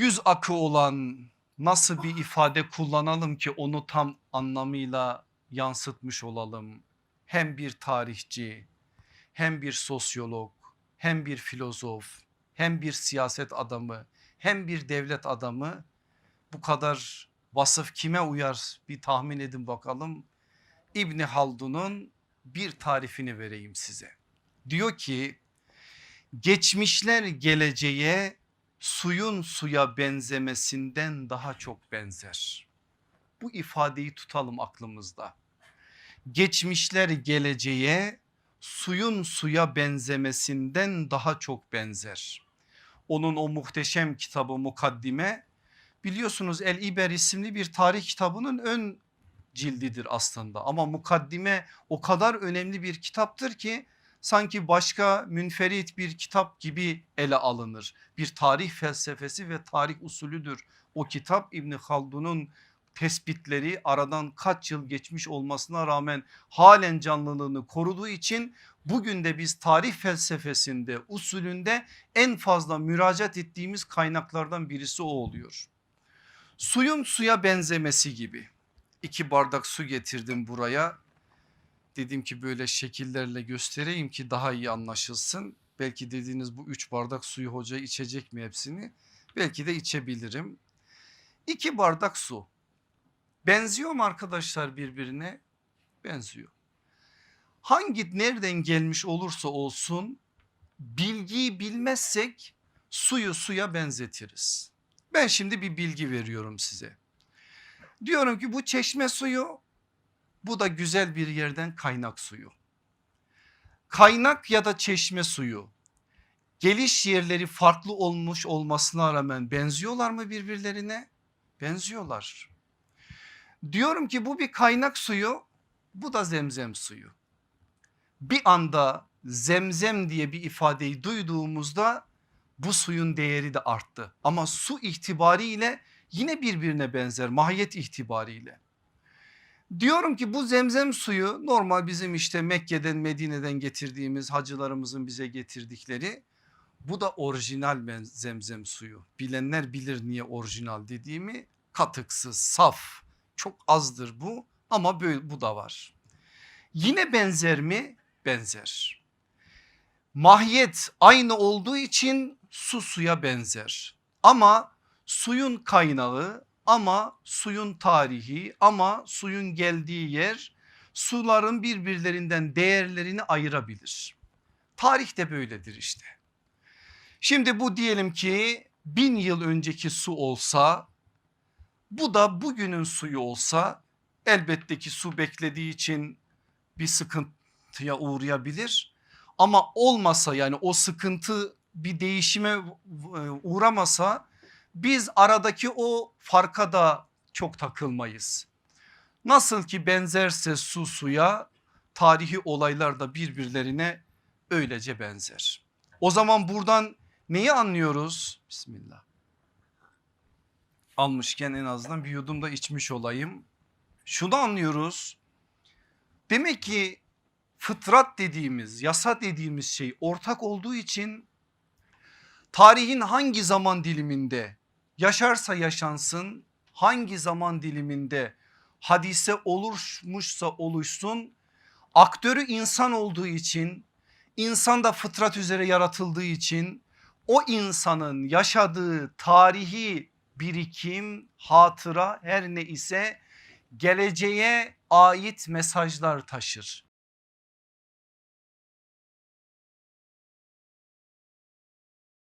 yüz akı olan nasıl bir ifade kullanalım ki onu tam anlamıyla yansıtmış olalım. Hem bir tarihçi hem bir sosyolog hem bir filozof hem bir siyaset adamı hem bir devlet adamı bu kadar vasıf kime uyar bir tahmin edin bakalım. İbni Haldun'un bir tarifini vereyim size. Diyor ki geçmişler geleceğe suyun suya benzemesinden daha çok benzer. Bu ifadeyi tutalım aklımızda. Geçmişler geleceğe suyun suya benzemesinden daha çok benzer. Onun o muhteşem kitabı mukaddime biliyorsunuz El İber isimli bir tarih kitabının ön cildidir aslında ama mukaddime o kadar önemli bir kitaptır ki sanki başka münferit bir kitap gibi ele alınır. Bir tarih felsefesi ve tarih usulüdür. O kitap İbni Haldun'un tespitleri aradan kaç yıl geçmiş olmasına rağmen halen canlılığını koruduğu için bugün de biz tarih felsefesinde usulünde en fazla müracaat ettiğimiz kaynaklardan birisi o oluyor. Suyun suya benzemesi gibi iki bardak su getirdim buraya dedim ki böyle şekillerle göstereyim ki daha iyi anlaşılsın. Belki dediğiniz bu üç bardak suyu hoca içecek mi hepsini? Belki de içebilirim. İki bardak su benziyor mu arkadaşlar birbirine? Benziyor. Hangi nereden gelmiş olursa olsun bilgiyi bilmezsek suyu suya benzetiriz. Ben şimdi bir bilgi veriyorum size. Diyorum ki bu çeşme suyu bu da güzel bir yerden kaynak suyu. Kaynak ya da çeşme suyu geliş yerleri farklı olmuş olmasına rağmen benziyorlar mı birbirlerine? Benziyorlar. Diyorum ki bu bir kaynak suyu bu da zemzem suyu. Bir anda zemzem diye bir ifadeyi duyduğumuzda bu suyun değeri de arttı. Ama su itibariyle yine birbirine benzer mahiyet itibariyle. Diyorum ki bu zemzem suyu normal bizim işte Mekke'den Medine'den getirdiğimiz hacılarımızın bize getirdikleri bu da orijinal zemzem suyu. Bilenler bilir niye orijinal dediğimi katıksız saf çok azdır bu ama böyle bu da var. Yine benzer mi? Benzer. Mahiyet aynı olduğu için su suya benzer. Ama suyun kaynağı ama suyun tarihi ama suyun geldiği yer suların birbirlerinden değerlerini ayırabilir. Tarih de böyledir işte. Şimdi bu diyelim ki bin yıl önceki su olsa bu da bugünün suyu olsa elbette ki su beklediği için bir sıkıntıya uğrayabilir. Ama olmasa yani o sıkıntı bir değişime e, uğramasa biz aradaki o farka da çok takılmayız. Nasıl ki benzerse su suya tarihi olaylar da birbirlerine öylece benzer. O zaman buradan neyi anlıyoruz? Bismillah. Almışken en azından bir yudum da içmiş olayım. Şunu anlıyoruz. Demek ki fıtrat dediğimiz yasa dediğimiz şey ortak olduğu için tarihin hangi zaman diliminde yaşarsa yaşansın hangi zaman diliminde hadise olurmuşsa oluşsun aktörü insan olduğu için insan da fıtrat üzere yaratıldığı için o insanın yaşadığı tarihi birikim hatıra her ne ise geleceğe ait mesajlar taşır.